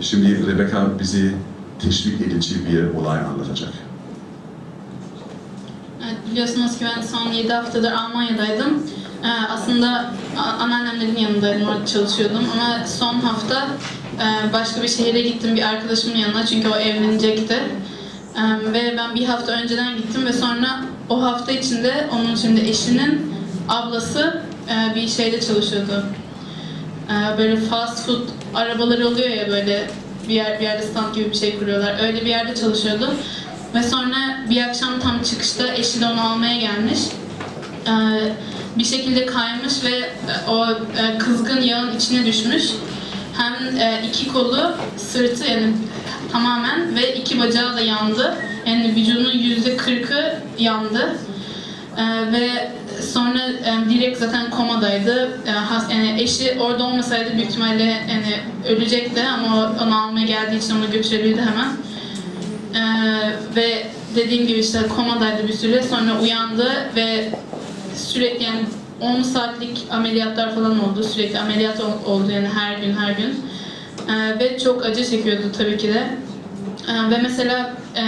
Şimdi Rebecca bizi teşvik edici bir olay anlatacak. Evet, biliyorsunuz ki ben son 7 haftadır Almanya'daydım. Ee, aslında anneannemlerin yanındaydım, orada çalışıyordum. Ama son hafta e, başka bir şehire gittim bir arkadaşımın yanına çünkü o evlenecekti. Ee, ve ben bir hafta önceden gittim ve sonra o hafta içinde onun şimdi eşinin ablası e, bir şeyde çalışıyordu. Ee, böyle fast food arabaları oluyor ya böyle bir, yer, bir yerde stand gibi bir şey kuruyorlar. Öyle bir yerde çalışıyordu. Ve sonra bir akşam tam çıkışta eşi de onu almaya gelmiş. Ee, bir şekilde kaymış ve e, o e, kızgın yağın içine düşmüş. Hem e, iki kolu, sırtı yani tamamen ve iki bacağı da yandı. Yani vücudunun yüzde kırkı yandı. Ee, ve sonra e, direkt zaten komadaydı. E, has, yani eşi orada olmasaydı büyük ihtimalle yani ölecekti ama onu almaya geldiği için onu götürebildi hemen. Ee, ve dediğim gibi işte komadaydı bir süre sonra uyandı ve sürekli yani 10 saatlik ameliyatlar falan oldu. Sürekli ameliyat ol- oldu yani her gün her gün. Ee, ve çok acı çekiyordu tabii ki de. Ee, ve mesela e,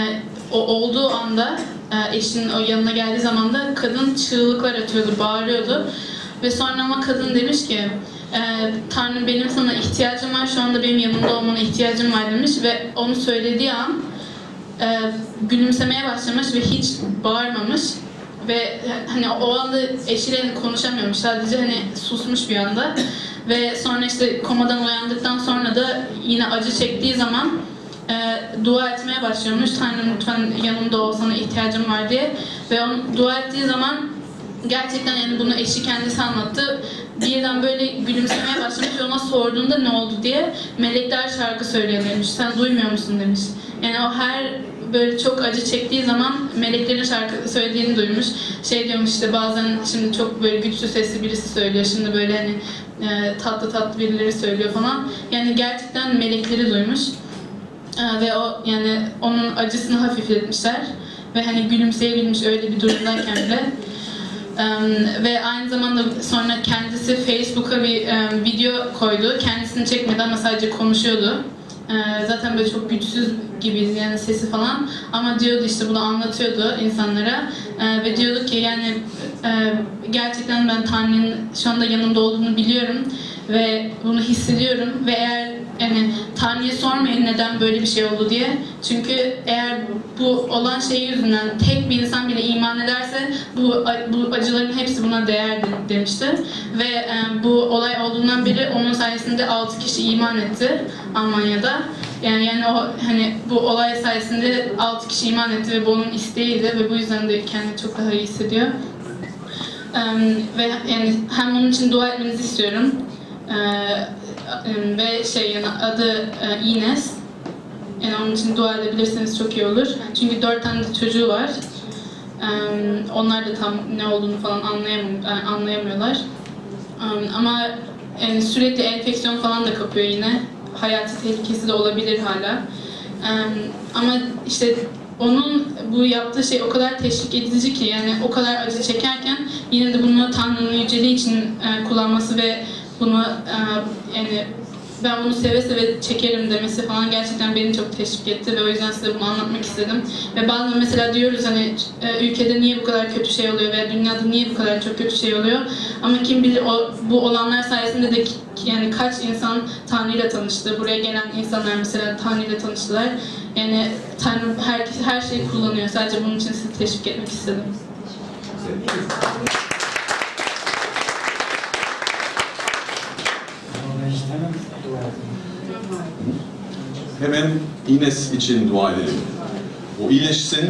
o olduğu anda e, eşinin o yanına geldiği zaman da kadın çığlıklar atıyordu, bağırıyordu. Ve sonra ama kadın demiş ki e, Tanrım benim sana ihtiyacım var, şu anda benim yanımda olmana ihtiyacım var demiş. Ve onu söylediği an e, gülümsemeye başlamış ve hiç bağırmamış. Ve hani o anda eşiyle hani konuşamıyormuş sadece hani susmuş bir anda. Ve sonra işte komadan uyandıktan sonra da yine acı çektiği zaman e, dua etmeye başlıyormuş Tanrım lütfen yanımda ol sana ihtiyacım var diye ve onu dua ettiği zaman gerçekten yani bunu eşi kendisi anlattı. Birden böyle gülümsemeye başlamış ve ona sorduğunda ne oldu diye melekler şarkı söylüyor demiş. Sen duymuyor musun demiş. Yani o her böyle çok acı çektiği zaman meleklerin şarkı söylediğini duymuş. Şey diyormuş işte bazen şimdi çok böyle güçlü sesli birisi söylüyor. Şimdi böyle hani e, tatlı tatlı birileri söylüyor falan. Yani gerçekten melekleri duymuş. E, ve o yani onun acısını hafifletmişler. Ve hani gülümseyebilmiş öyle bir durumdayken bile. Em, ve aynı zamanda sonra kendisi Facebook'a bir em, video koydu. Kendisini çekmedi ama sadece konuşuyordu. E, zaten böyle çok güçsüz gibiydi yani sesi falan. Ama diyordu işte bunu anlatıyordu insanlara. E, ve diyordu ki yani e, gerçekten ben Tanrı'nın şu anda yanımda olduğunu biliyorum. Ve bunu hissediyorum. Ve eğer yani Tanrı'ya sormayın neden böyle bir şey oldu diye. Çünkü eğer bu olan şey yüzünden tek bir insan bile iman ederse bu bu acıların hepsi buna değer de- demişti. Ve e, bu olay olduğundan beri onun sayesinde 6 kişi iman etti Almanya'da. Yani yani o hani bu olay sayesinde 6 kişi iman etti ve bu onun isteğiydi ve bu yüzden de kendini çok daha iyi hissediyor. Em, ve yani hem onun için dua etmenizi istiyorum. Ee, ve şey adı e, Ines. Yani onun için dua edebilirseniz çok iyi olur. Çünkü dört tane de çocuğu var. Onlar da tam ne olduğunu falan anlayamıyor, yani anlayamıyorlar. Ama sürekli enfeksiyon falan da kapıyor yine. Hayati tehlikesi de olabilir hala. Ama işte onun bu yaptığı şey o kadar teşvik edici ki yani o kadar acı çekerken yine de bunu Tanrı'nın yüceliği için e, kullanması ve bunu e, yani ben bunu seve seve çekerim demesi falan gerçekten beni çok teşvik etti ve o yüzden size bunu anlatmak istedim. Ve bazen mesela diyoruz hani e, ülkede niye bu kadar kötü şey oluyor veya dünyada niye bu kadar çok kötü şey oluyor ama kim bilir o, bu olanlar sayesinde de yani kaç insan Tanrı ile tanıştı. Buraya gelen insanlar mesela Tanrı ile tanıştılar. Yani Tanrı her, her şeyi kullanıyor. Sadece bunun için sizi teşvik etmek istedim. Hemen Ines için dua edelim. O iyileşsin